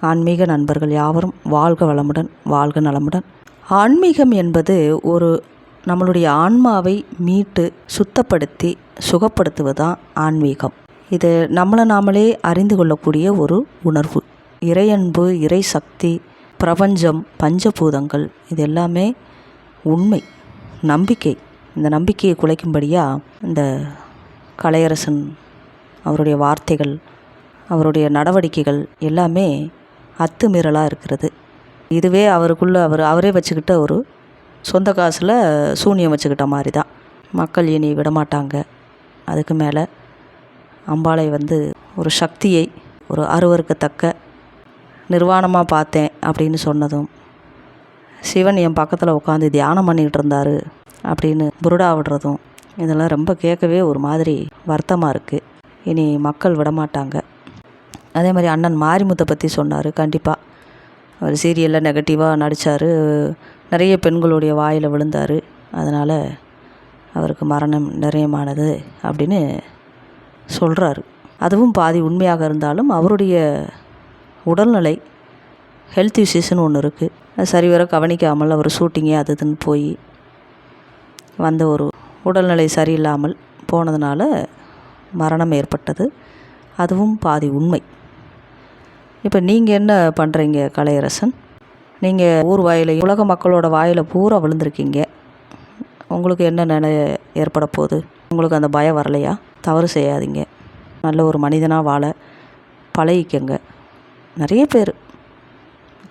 ஆன்மீக நண்பர்கள் யாவரும் வாழ்க வளமுடன் வாழ்க நலமுடன். ஆன்மீகம் என்பது ஒரு நம்மளுடைய ஆன்மாவை மீட்டு சுத்தப்படுத்தி சுகப்படுத்துவது தான் ஆன்மீகம். இது நம்மளை நாமளே அறிந்து கொள்ளக்கூடிய ஒரு உணர்வு. இறையன்பு இறை சக்தி பிரபஞ்சம் பஞ்சபூதங்கள் இது எல்லாமே உண்மை நம்பிக்கை. இந்த நம்பிக்கையை குலைக்கும்படியாக இந்த கலையரசன் அவருடைய வார்த்தைகள் அவருடைய நடவடிக்கைகள் எல்லாமே அத்துமீறலாக இருக்கிறது. இதுவே அவருக்குள்ளே அவர் அவரே வச்சுக்கிட்ட ஒரு சொந்த காசில் சூனியம் வச்சுக்கிட்ட மாதிரி தான் மக்கள் இனி விடமாட்டாங்க. அதுக்கு மேலே அம்பாளை வந்து ஒரு சக்தியை ஒரு அருவருக்கத்தக்க நிர்வாணமாக பார்த்தேன் அப்படின்னு சொன்னதும் சிவன் என் பக்கத்தில் உட்காந்து தியானம் பண்ணிக்கிட்டு இருந்தார் அப்படின்னு புருடா விடுறதும் இதெல்லாம் ரொம்ப கேட்கவே ஒரு மாதிரி வருத்தமாக இருக்குது இனி மக்கள் விடமாட்டாங்க. அதே மாதிரி அண்ணன் மாரிமுத்தை பற்றி சொன்னார் கண்டிப்பாக அவர் சீரியலில் நெகட்டிவாக நடித்தார் நிறைய பெண்களுடைய வாயில் விழுந்தார். அதனால் அவருக்கு மரணம் நிறையமானது அப்படின்னு சொல்கிறாரு அதுவும் பாதி உண்மையாக இருந்தாலும் அவருடைய உடல்நிலை ஹெல்த் இஷ்யூஸ்னு ஒன்று இருக்குது அது சரிவர கவனிக்காமல் அவர் ஷூட்டிங்கே அது இதுன்னு போய் வந்த ஒரு உடல்நிலை சரியில்லாமல் போனதுனால மரணம் ஏற்பட்டது. அதுவும் பாதி உண்மை. இப்போ நீங்கள் என்ன பண்ணுறீங்க கலையரசன்? நீங்கள் ஊர் வாயில் உலக மக்களோட வாயில் பூரா விழுந்திருக்கீங்க. உங்களுக்கு என்ன நிலை ஏற்பட போகுது? உங்களுக்கு அந்த பயம் வரலையா? தவறு செய்யாதீங்க. நல்ல ஒரு மனிதனாக வாழ பழகிக்கங்க. நிறைய பேர்.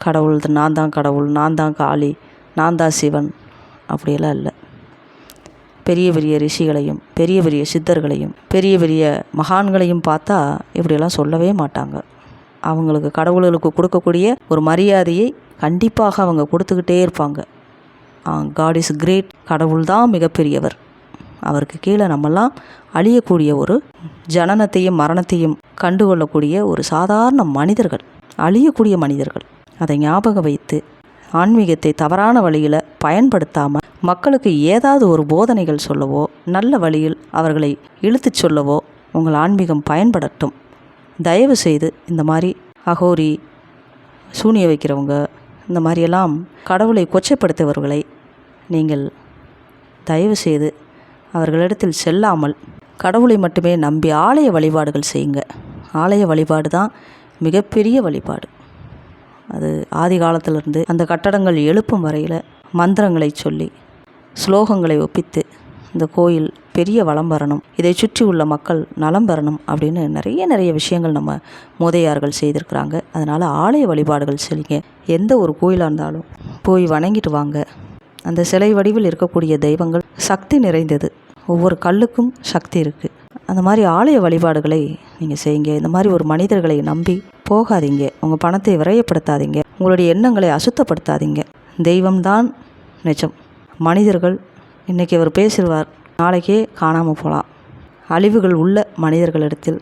கடவுள் நான் தான் கடவுள் நான் தான் காளி நான் தான் சிவன். அப்படியெல்லாம் இல்லை. பெரிய பெரிய ரிஷிகளையும் பெரிய பெரிய சித்தர்களையும் பெரிய பெரிய மகான்களையும் பார்த்தா இப்படியெல்லாம் சொல்லவே மாட்டாங்க. அவங்களுக்கு கடவுள்களுக்கு கொடுக்கக்கூடிய ஒரு மரியாதையை கண்டிப்பாக அவங்க கொடுத்துக்கிட்டே இருப்பாங்க. காட் இஸ் கிரேட் கடவுள் தான் மிகப்பெரியவர். அவருக்கு கீழே நம்மெல்லாம் அழியக்கூடிய ஒரு ஜனனத்தையும் மரணத்தையும் கண்டுகொள்ளக்கூடிய ஒரு சாதாரண மனிதர்கள் அழியக்கூடிய மனிதர்கள். அதை ஞாபகம் வைத்து ஆன்மீகத்தை தவறான வழியில் பயன்படுத்தாமல் மக்களுக்கு ஏதாவது ஒரு போதனைகள் சொல்லவோ நல்ல வழியில் அவர்களை இழுத்துச் சொல்லவோ உங்கள் ஆன்மீகம் பயன்படட்டும். தயவு செய்து இந்த மாதிரி அகோரி சூனிய வைக்கிறவங்க இந்த மாதிரியெல்லாம் கடவுளை கொச்சைப்படுத்துபவர்களை நீங்கள் தயவு செய்து அவர்களிடத்தில் செல்லாமல் கடவுளை மட்டுமே நம்பி ஆலய வழிபாடுகள் செய்யுங்க. ஆலய வழிபாடு தான் மிகப்பெரிய வழிபாடு. அது ஆதி காலத்திலிருந்து அந்த கட்டடங்கள் எழுப்பும் வரையில் மந்திரங்களை சொல்லி ஸ்லோகங்களை ஒப்பித்து இந்த கோயில் பெரிய வளம் வரணும் இதை சுற்றி உள்ள மக்கள் நலம் பெறணும் அப்படின்னு நிறைய நிறைய விஷயங்கள் நம்ம மூதையார்கள் செய்திருக்கிறாங்க. அதனால் ஆலய வழிபாடுகள் செய்யுங்க எந்த ஒரு கோயிலாக இருந்தாலும் போய் வணங்கிட்டு வாங்க. அந்த சிலை வடிவில் இருக்கக்கூடிய தெய்வங்கள் சக்தி நிறைந்தது. ஒவ்வொரு கல்லுக்கும் சக்தி இருக்குது அந்த மாதிரி ஆலய வழிபாடுகளை நீங்கள் செய்யுங்க. இந்த மாதிரி ஒரு மனிதர்களை நம்பி போகாதீங்க. உங்கள் பணத்தை விரயப்படுத்தாதீங்க. உங்களுடைய எண்ணங்களை அசுத்தப்படுத்தாதீங்க. தெய்வம்தான் நிஜம். மனிதர்கள் இன்றைக்கி அவர் பேசிடுவார் நாளைக்கே காணாமல் போகலாம் அழிவுகள் உள்ள மனிதர்களிடத்தில்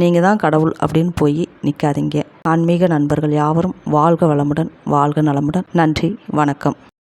நீங்கள் தான் கடவுள் அப்படின்னு போய் நிற்காதீங்க ஆன்மீக நண்பர்கள் யாவரும் வாழ்க வளமுடன் வாழ்க நலமுடன். நன்றி வணக்கம்.